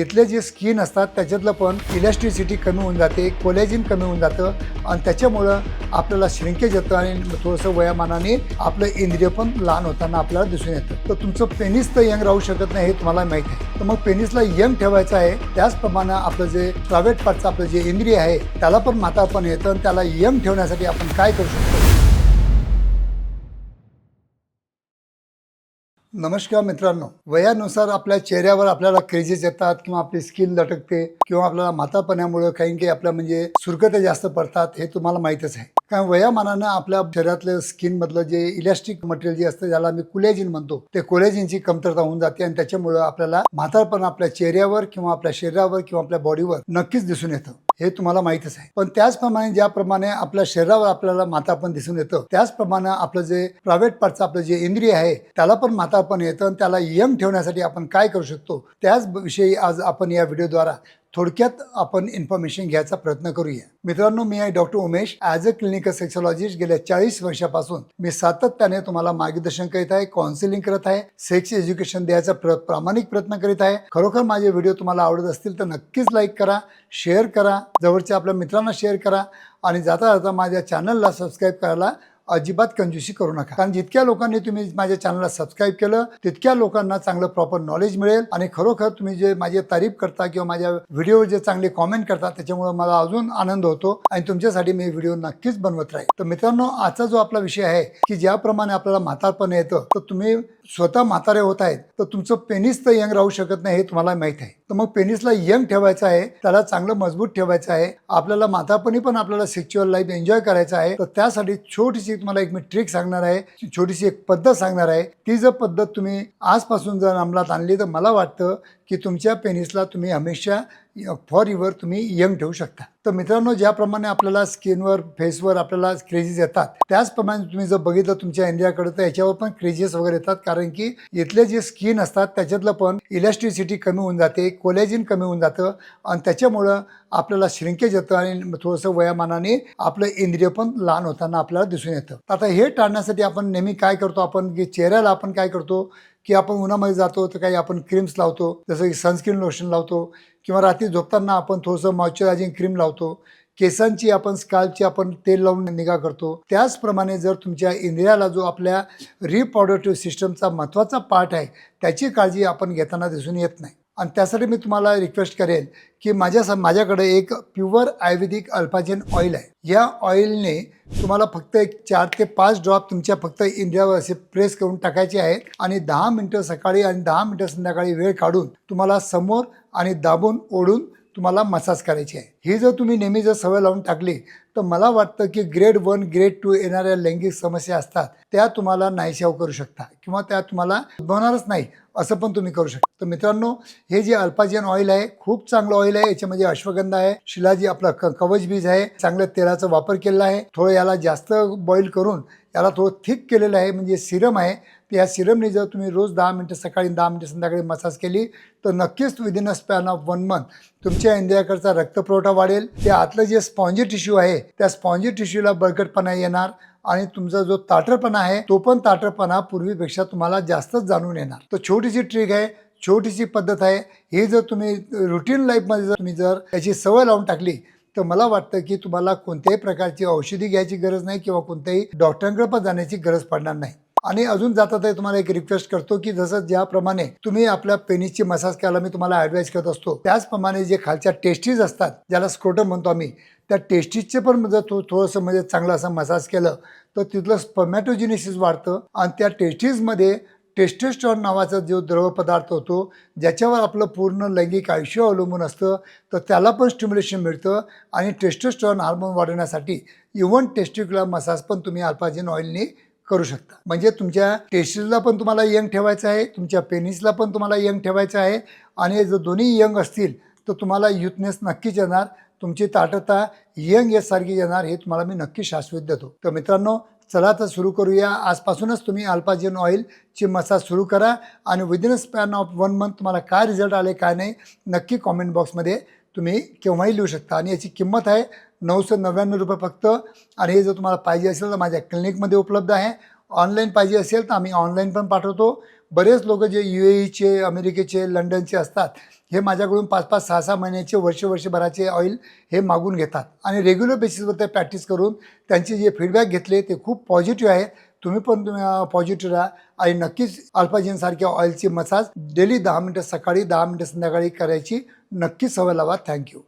इथले जे स्किन असतात त्याच्यातलं पण इलॅस्ट्रिसिटी कमी होऊन जाते कोलॅजिन कमी होऊन जातं आणि त्याच्यामुळं आपल्याला श्रिंकेज येतं आणि थोडंसं वयामानाने आपलं इंद्रिय पण लहान होताना आपल्याला दिसून येतं. तर तुमचं पेनिस तर यंग राहू शकत नाही हे तुम्हाला माहीत आहे. तर मग पेनिसला यंग ठेवायचं आहे त्याचप्रमाणे आपलं जे प्रायव्हेट पार्टचं आपलं जे इंद्रिय आहे त्याला पण म्हातारपण येतं आणि त्याला यंग ठेवण्यासाठी आपण काय करू शकतो? नमस्कार मित्रांनो. वयानुसार आपल्या चेहऱ्यावर आपल्याला क्रेजेस येतात किंवा आपली स्किन लटकते किंवा आपल्याला म्हातापणामुळे काही काही आपल्या म्हणजे सुरकते जास्त पडतात हे तुम्हाला माहीतच आहे. कारण वयामानानं आपल्या शरीरातलं स्किन मधलं जे इलॅस्टिक मटेरियल जे असतं ज्याला आम्ही कोलेजिन म्हणतो ते कोलेजिनची कमतरता होऊन जाते आणि त्याच्यामुळं आपल्याला म्हातारपण आपल्या चेहऱ्यावर किंवा आपल्या शरीरावर किंवा आपल्या बॉडीवर नक्कीच दिसून येतं. हे तुम्हाला माहितच आहे. पण त्याचप्रमाणे ज्याप्रमाणे आपल्या शरीरावर आपल्याला म्हातारपण दिसून येतं त्याचप्रमाणे आपलं जे प्रायव्हेट पार्टचं आपलं जे इंद्रिय आहे त्याला पण म्हातारपण येतं आणि त्याला यंग ठेवण्यासाठी आपण काय करू शकतो? त्याच विषयी आज आपण या व्हिडिओद्वारा थोडक्यात आपण इन्फॉर्मेशन घ्यायचा प्रयत्न करूया. मित्रांनो मी आहे doctor Umesh. As a clinical sexologist गेल्या चाळीस वर्षापासून मी सातत्याने तुम्हाला मार्गदर्शन करीत आहे काउन्सिलिंग करत आहे सेक्स एज्युकेशन द्यायचा प्र प्रामाणिक प्रयत्न करीत आहे. खरोखर माझे व्हिडिओ तुम्हाला आवडत असतील तर नक्कीच लाईक करा शेअर करा जवळच्या आपल्या मित्रांना शेअर करा आणि जाता जाता माझ्या चॅनलला सबस्क्राईब करायला अजिबात कंजूसी करू नका. कारण जितक्या लोकांनी तुम्ही माझ्या चॅनलला सबस्क्राईब केलं तितक्या लोकांना चांगलं प्रॉपर नॉलेज मिळेल. आणि खरोखर तुम्ही जे माझी तारीफ करता किंवा माझ्या व्हिडिओ जे चांगले कॉमेंट करता त्याच्यामुळे मला अजून आनंद होतो आणि तुमच्यासाठी मी व्हिडिओ नक्कीच बनवत राहील. तर मित्रांनो आजचा जो आपला विषय आहे की ज्याप्रमाणे आपल्याला म्हातारपण येतं तर तुम्ही स्वतः म्हातारे होत आहेत तर तुमचं पेनिस तर यंग राहू शकत नाही हे तुम्हाला माहीत आहे. तर मग पेनिसला यंग ठेवायचं आहे त्याला चांगलं मजबूत ठेवायचं आहे आपल्याला म्हातापणी पण आपल्याला सेक्च्युअल लाईफ एन्जॉय करायचं आहे तर त्यासाठी छोटीशी तुम्हाला एक मी ट्रिक सांगणार आहे छोटीशी एक पद्धत सांगणार आहे. ती जर पद्धत तुम्ही आजपासून जर अंमलात आणली तर मला वाटतं की तुमच्या पेनिसला तुम्ही हमेशा फॉर इव्हर तुम्ही यंग ठेवू शकता. तर मित्रांनो ज्याप्रमाणे आपल्याला स्किनवर फेसवर आपल्याला क्रेजेस येतात त्याचप्रमाणे तुम्ही जर बघितलं तुमच्या इंडियाकडे तर याच्यावर पण क्रेजेस वगैरे येतात. कारण की इथले जे स्किन असतात त्याच्यातलं पण इलॅस्टिसिटी कमी होऊन जाते कोलेजिन कमी होऊन जातं. आणि त्याच्यामुळं आपल्याला श्रिंकेज येतं आणि थोडंसं वयामानाने आपलं इंद्रिय पण लहान होताना आपल्याला दिसून येतं. आता हे टाळण्यासाठी आपण नेहमी काय करतो? आपण की चेहऱ्याला आपण काय करतो? की आपण उन्हामध्ये जातो तर काही आपण क्रीम्स लावतो जसं की सनस्क्रीन लोशन लावतो किंवा रात्री झोपताना आपण थोडंसं मॉइश्चरायझिंग क्रीम लावतो. केसांची आपण स्काल्पची आपण तेल लावून निगा करतो. त्याचप्रमाणे जर तुमच्या इंद्रियाला जो आपल्या रिप्रॉडक्टिव्ह सिस्टमचा महत्त्वाचा पार्ट आहे त्याची काळजी आपण घेताना दिसून येत नाही. आणि त्यासाठी मी तुम्हाला रिक्वेस्ट करेन की माझ्या माझ्याकडे एक प्युअर आयुर्वेदिक अल्पाजेन ऑइल आहे. या ऑइलने तुम्हाला फक्त एक चार ते पाच ड्रॉप तुमच्या फक्त इंडियावर असे प्रेस करून टाकायचे आहेत आणि दहा मिनटं सकाळी आणि दहा मिनटं संध्याकाळी वेळ काढून तुम्हाला समोर आणि दाबून ओढून तुम्हाला मसाज करायची आहे. ही जर तुम्ही नेहमी जर सवय लावून टाकली तर मला वाटतं की ग्रेड वन ग्रेड टू येणाऱ्या लैंगिक समस्या असतात त्या तुम्हाला नाहीशाव करू शकता किंवा त्या तुम्हाला उद्भवणारच नाही असं पण तुम्ही करू शकता. तर मित्रांनो हे जे अल्पाजियन ऑइल आहे खूप चांगलं ऑइल आहे. याच्यामध्ये अश्वगंधा आहे शिलाजी आपला क कवच बीज आहे चांगल्या तेलाचा वापर केलेला आहे. थोडं याला जास्त बॉईल करून याला थोडं थिक केलेलं आहे म्हणजे सिरम आहे. तर या सिरमने जर तुम्ही रोज दहा मिनटं सकाळी दहा मिनटं संध्याकाळी मसाज केली तर नक्कीच within a span of one month तुमच्या इंडियाकडचा रक्तपुरवठा वाढेल. ते आतलं जे स्पॉन्जी टिश्यू आहे त्या स्पॉन्जी टिश्यूला बळकटपणा येणार आणि तुमचा जो ताटरपणा आहे तो पण ताटरपणा पूर्वीपेक्षा तुम्हाला जास्तच जाणून येणार. तर छोटीशी ट्रिक आहे छोटीशी पद्धत आहे. ही जर तुम्ही रुटीन लाईफमध्ये जर तुम्ही जर याची सवय लावून टाकली तर मला वाटतं की तुम्हाला कोणत्याही प्रकारची औषधी घ्यायची गरज नाही किंवा कोणत्याही डॉक्टरांकडे पण जाण्याची गरज पडणार नाही. आणि अजून जाता ते तुम्हाला एक रिक्वेस्ट करतो की जसं ज्याप्रमाणे तुम्ही आपल्या पेनिसची मसाज करायला मी तुम्हाला ॲडवाईस करत असतो त्याचप्रमाणे जे खालच्या टेस्टीज असतात ज्याला स्क्रोटम म्हणतो आम्ही त्या टेस्टीजचे पण जर थो थोडंसं म्हणजे चांगलं असं मसाज केलं तर तिथलं स्पर्मॅटोजिनिसिस वाढतं आणि त्या टेस्टीजमध्ये टेस्टेस्टॉन नावाचा जो द्रव पदार्थ होतो ज्याच्यावर आपलं पूर्ण लैंगिक आयुष्य अवलंबून असतं तर त्याला पण स्टिम्युलेशन मिळतं आणि टेस्टेस्टॉन हार्मोन वाढवण्यासाठी इव्हन टेस्टिक्युलर मसाज पण तुम्ही अल्फाजिन ऑइलने करू शकता. म्हणजे तुमच्या टेस्टिसला पण तुम्हाला यंग ठेवायचं आहे तुमच्या पेनिसला पण तुम्हाला यंग ठेवायचं आहे आणि जर दोन्ही यंग असतील तर तुम्हाला युथनेस नक्कीच येणार. तुमची ताटता यंग यासारखी येणार हे तुम्हाला मी नक्की शाश्वत देतो. तर मित्रांनो चला तर सुरू करूया. आजपासूनच तुम्ही अल्पाजिन ऑइलची मसाज सुरू करा आणि within a span of one month तुम्हाला काय रिझल्ट आले काय नाही नक्की कॉमेंट बॉक्समध्ये तुम्ही केव्हाही लिहू शकता. आणि याची किंमत आहे नऊशे नव्याण्णव रुपये फक्त. आणि हे जर तुम्हाला पाहिजे असेल तर माझ्या क्लिनिकमध्ये उपलब्ध आहे. ऑनलाईन पाहिजे असेल तर आम्ही ऑनलाईन पण पाठवतो. बरेच लोक जे यू एईचे अमेरिकेचे लंडनचे असतात हे माझ्याकडून पाच पाच सहा सहा महिन्याचे वर्ष वर्षभराचे ऑइल हे मागून घेतात. आणि रेग्युलर बेसिसवर ते प्रॅक्टिस करून त्यांचे जे फीडबॅक घेतले ते खूप पॉझिटिव्ह आहेत तुम्ही पण पॉझिटिव्ह राहा. आणि नक्कीच अल्पाजीनसारख्या ऑइलची मसाज डेली दहा मिनटं सकाळी दहा मिनटं संध्याकाळी करायची नक्कीच सवय लावा. थँक्यू.